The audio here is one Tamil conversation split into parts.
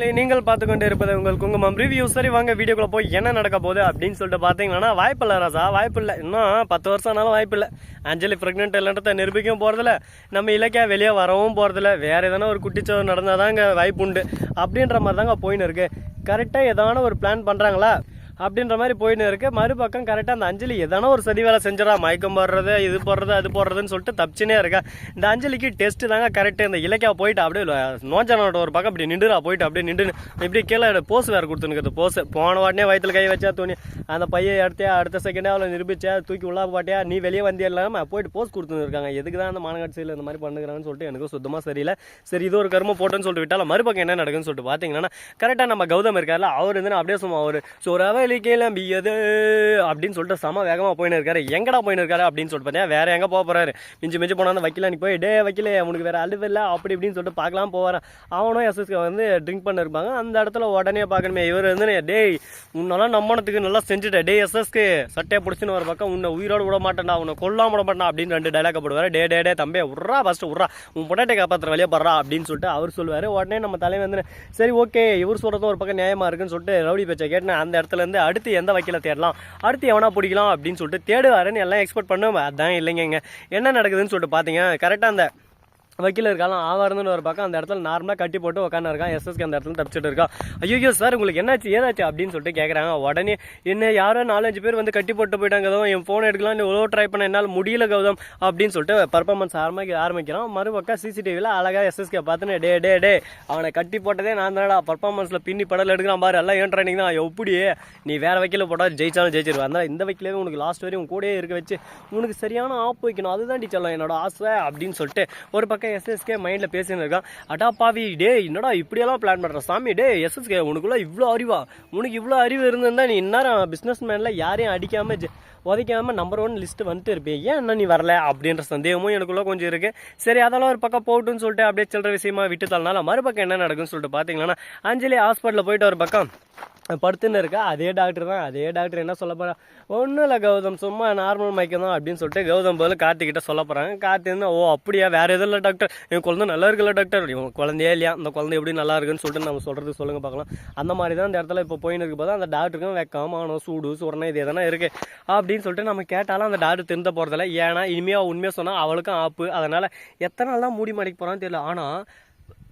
இல்லை, நீங்கள் பார்த்து கொண்டு இருப்பது உங்கள் குங்குமம் ரிவ்யூ சரி வாங்க வீடியோக்குள்ள போய் என்ன நடக்க போகுது அப்படின்னு சொல்லிட்டு பார்த்தீங்கன்னா வாய்ப்பு இல்லை ராசா வாய்ப்பு இல்லை. இன்னும் பத்து வருஷம் ஆனாலும் வாய்ப்பு இல்லை. அஞ்சலி ப்ரெக்னென்ட் இல்லைன்றத நிரூபிக்கவும் போகிறதில்ல நம்ம இலக்கியா வெளியே வரவும் போகிறதில்ல வேறு எதனா ஒரு குட்டிச்சோறு நடந்தால் தாங்க வாய்ப்பு உண்டு. அப்படின்ற மாதிரி தாங்க போயின்னு இருக்குது கரெக்டாக எதான ஒரு பிளான் பண்ணுறாங்களா அப்படின்ற மாதிரி போயின்னு இருக்கு. மறுபக்கம் கரெக்டாக அந்த அஞ்சலி எதனா ஒரு சதி வேலை செஞ்சிடா மயக்கம் போடுறது இது போடுறது அது போடுறதுன்னு சொல்லிட்டு தப்பிச்சுனே இருக்கா. இந்த அஞ்சலிக்கு டெஸ்ட் தாங்க கரெக்டு இந்த இலக்கியா போயிட்டு அப்படியே நோஞ்சானோட ஒரு பக்கம் இப்படி நின்றுடா போயிட்டு அப்படியே நின்றுன்னு இப்படி கீழே போஸ் வேறு கொடுத்துனுக்குது. போஸ் போன வாட்டினே வயிற்றுல கை வச்சா துணி. அந்த பையை எடுத்தியா அடுத்த செகண்டே அவளை நிரூபிச்சா தூக்கி உள்ளா பாட்டியா நீ வெளியே வந்தே இல்லாமல் போயிட்டு போஸ் கொடுத்துன்னு இருக்காங்க. எதுக்கு தான் அந்த மாநகராட்சியில் இந்த மாதிரி பண்ணுறாங்கன்னு சொல்லிட்டு எனக்கு சுத்தமாக சரியில்லை. சரி இது ஒரு கர்மம் போட்டோன்னு சொல்லிட்டு விட்டாலும் மறுபக்கம் என்ன நடக்குன்னு சொல்லிட்டு பார்த்தீங்கன்னா கரெக்டாக நம்ம கௌதம் இருக்கார்ல அவர் இருந்தால் அப்படியே சும்மா அவர் சொல்லி கிளம்பியது அப்படின்னு சொல்லிட்டு செம வேகமாக போயின்னு இருக்காரு. எங்கடா போயின்னு இருக்காரு அப்படின்னு சொல்லிட்டு பார்த்தீங்கன்னா வேற எங்கே போக போறாரு? மிஞ்சி மிஞ்சி போனா அந்த நீ போய் டே வக்கீலே உனக்கு வேற அழுவு இல்லை அப்படி இப்படின்னு சொல்லிட்டு பார்க்கலாம் போவாரன் அவனும் எஸ்எஸ்கே வந்து ட்ரிங்க் பண்ண இருப்பாங்க அந்த இடத்துல உடனே பார்க்கணுமே இவர் வந்து டேய் உன்னெல்லாம் நம்மனத்துக்கு நல்லா செஞ்சுட்டேன் டே எஸ்எஸ்க்கு சட்டையை பிடிச்சின்னு ஒரு பக்கம் உன்னை உயிரோடு விட மாட்டேன்டா உன்னை கொல்லாம விட மாட்டேன் அப்படின்னு ரெண்டு டைலாக் போடுவார். டே டே டே தம்பே உட்றா ஃபஸ்ட்டு உட்றா உன் பொட்டாட்டை காப்பாற்றுற வழியே படுறா அப்படின்னு சொல்லிட்டு அவர் சொல்லுவார். உடனே நம்ம தலைவர் வந்து சரி ஓகே இவர் சொல்கிறதும் ஒரு பக்கம் நியாயமாக இருக்குன்னு சொல்லிட்டு ரவுடி பேச்சை கேட்டேன் அந்த இடத்துல இருந்து அடுத்து எந்த வக்கீல தேடலாம்? அடுத்து எவனா பிடிக்கலாம் அப்படின்னு சொல்லிட்டு தேடுவாருன்னு எல்லாம் எக்ஸ்பெக்ட் பண்ணுவேன் அதான் இல்லைங்க என்ன நடக்குதுன்னு சொல்லிட்டு பார்த்தீங்க. கரெக்டாக அந்த வக்கீல் இருக்காலும் ஆவாரம்னு ஒரு பக்கம் அந்த இடத்துல நார்மலாக கட்டி போட்டு உட்காந்து இருக்கான் எஸ்எஸ்கே அந்த இடத்துல தப்பிச்சுட்டு இருக்கான். ஐயோ சார் உங்களுக்கு என்னாச்சு? ஏதாச்சு அப்படின்னு சொல்லிட்டு கேட்குறாங்க உடனே என்ன யாரோ நாலஞ்சு பேர் வந்து கட்டி போட்டு போயிட்டாங்க கௌதம். என் ஃபோன் எடுக்கலாம்னு எவ்வளோ ட்ரை பண்ண என்னால் முடியல கௌதம். அப்படின்னு சொல்லிட்டு பர்ஃபார்மன்ஸ் ஆரம்பிக்க ஆரம்பிக்கிறான். மறுபக்கம் சிசிடிவியில் அழகாக எஸ்எஸ்கே பார்த்துன்னு டே டே டே அவனை கட்டி போட்டதே நான் தானடா. பர்ஃபார்மன்ஸில் பின்னி படல் எடுக்கிறான் பாரு எல்லாம் ஏன் ட்ரைனிங் தான்? எப்படியே? நீ வேறு வக்கீல போட்டால் ஜெயிச்சாலும் ஜெயிச்சிருவா அந்த இந்த வக்கீலே உனக்கு லாஸ்ட் வரையும் கூட கூடயே இருக்க வச்சு உனக்கு சரியான ஆப் வைக்கணும். அதுதான் டீச்சர்லாம் என்னோட ஆசை அப்படின்னு சொல்லிட்டு ஒரு பக்கம் எஸ்எஸ்கே மைண்டில் பேசின்னு இருக்கான். அடா பாவி டே என்னடா இப்படியெல்லாம் பிளான் பண்ணுற சாமி டே எஸ்எஸ்கே உனக்குள்ள இவ்வளோ அறிவா? உனக்கு இவ்வளோ அறிவு இருந்திருந்தா நீ இந்நேரம் பிஸ்னஸ் மேனில் யாரையும் அடிக்காமல் ஜெ- உதைக்காம நம்பர் ஒன் லிஸ்ட் வந்துட்டு இருப்பேன் ஏன் என்ன நீ வரல? அப்படின்ற சந்தேகமும் எனக்குள்ள கொஞ்சம் இருக்கு. சரி அதெல்லாம் ஒரு பக்கம் போட்டுன்னு சொல்லிட்டு அப்படியே சில்லற விஷயமா விட்டு தள்ளனால மறுபக்கம் என்ன நடக்கும்னு சொல்லிட்டு பார்த்தீங்கன்னா அஞ்சலி ஹாஸ்பிட்டலில் போயிட்டு ஒரு பக்கம் படுத்துன்னு இருக்கா அதே டாக்டர் தான். அதே டாக்டர் என்ன சொல்ல போறா? ஒன்றும் இல்லை கௌதம். சும்மா நார்மல் மயக்கம் தான் அப்படின்னு சொல்லிட்டு கௌதம் பதில் கார்த்திகிட்ட சொல்ல போகிறாங்க கார்த்தி வந்து ஓ அப்படியா? வேறு எதுவும் இல்லை டாக்டர் என் குழந்தை நல்லா இருக்குல்ல டாக்டர் இவன் குழந்தையே இல்லையா? அந்த குழந்தை எப்படி நல்லா இருக்குன்னு சொல்லிட்டு நம்ம சொல்கிறது சொல்லுங்க பார்க்கலாம். அந்த மாதிரி தான் இந்த இடத்துல இப்போ போயின்னு இருக்கு போது அந்த டாக்டருக்கும் வெக்கம் ஆனோ சூடு சுரணை இது எதனா இருக்குது அப்படின்னு சொல்லிட்டு நம்ம கேட்டாலும் அந்த டாக்டர் திருந்த போகிறதில்ல ஏன்னா இனிமேல் உண்மையாக சொன்னால் அவளுக்கும் ஆப்பு. அதனால் எத்தனை நாள் தான் மூடி மாடிக்கு போகிறான்னு தெரியல. ஆனால்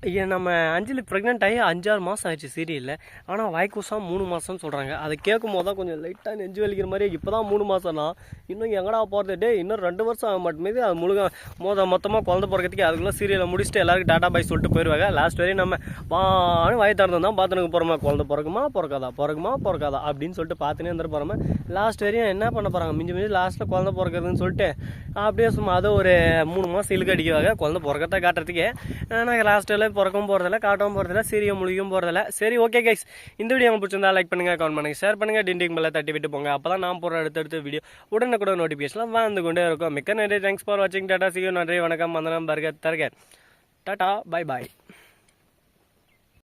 நம்ம அஞ்சலி ப்ரெக்னென்ட் ஆகி அஞ்சாறு மாதம் ஆயிடுச்சு சீரியலில் ஆனால் வாய்க்கூசம் மூணு மாதம்னு சொல்கிறாங்க அதை கேட்கும் போது தான் கொஞ்சம் லைட்டாக நெஞ்சு வலிக்கிற மாதிரி இப்போ தான் மூணு மாதம்னா இன்னும் எங்கடா போகிறது டே இன்னும் ரெண்டு வருஷம் ஆக மட்டுமே அது முழுக மொத மொத்தமாக குழந்த பிறக்கிறதுக்கு அதுக்குள்ளே சீரியலை முடிச்சுட்டு எல்லாருக்கும் டாட்டா பாய் சொல்லிட்டு போயிடுவாங்க லாஸ்ட் வரையும் நம்ம வான்னு வாய் திறந்து தான் பார்த்துனுக்கு போகிறோமா குழந்த பிறக்குமா? பிறக்காதா? பிறக்குமா? பிறக்காதா? அப்படின்னு சொல்லிட்டு பார்த்துனே இருந்துட்டு போகிறோமா லாஸ்ட் வரையும் என்ன பண்ண போகிறாங்க மிஞ்சி மிஞ்சி லாஸ்ட்டில் குழந்த பிறக்கிறதுன்னு சொல்லிட்டு அப்படியே சும்மா அதை ஒரு மூணு மாதம் இழுக்க அடிக்குவாங்க. குழந்த பிறக்கத்தை காட்டுறதுக்கே. ஆனால் லாஸ்ட்டில் பிறக்கவும் போகிறதில்ல காட்டவும் போகிறதில்ல சீரியம் முழுகியும் போகிறதில்ல சரி ஓகே கைஸ் இந்த வீடியோ உங்களுக்கு பிடிச்சிருந்தா லைக் பண்ணுங்க கமெண்ட் பண்ணுங்க ஷேர் பண்ணுங்கள் டிண்டிங் மேலே தட்டி விட்டு போங்க. அப்போ தான் நான் போகிற அடுத்தடுத்த வீடியோ உடனுக்குடன் நோட்டிஃபிகேஷன்லாம் வந்து கொண்டே இருக்கும். மிக்க நன்றி. தேங்க்ஸ் ஃபார் வாட்சிங் டாட்டா சியூ நன்றி வணக்கம். வந்தனம் பர்கர் தர்கர். Tata bye bye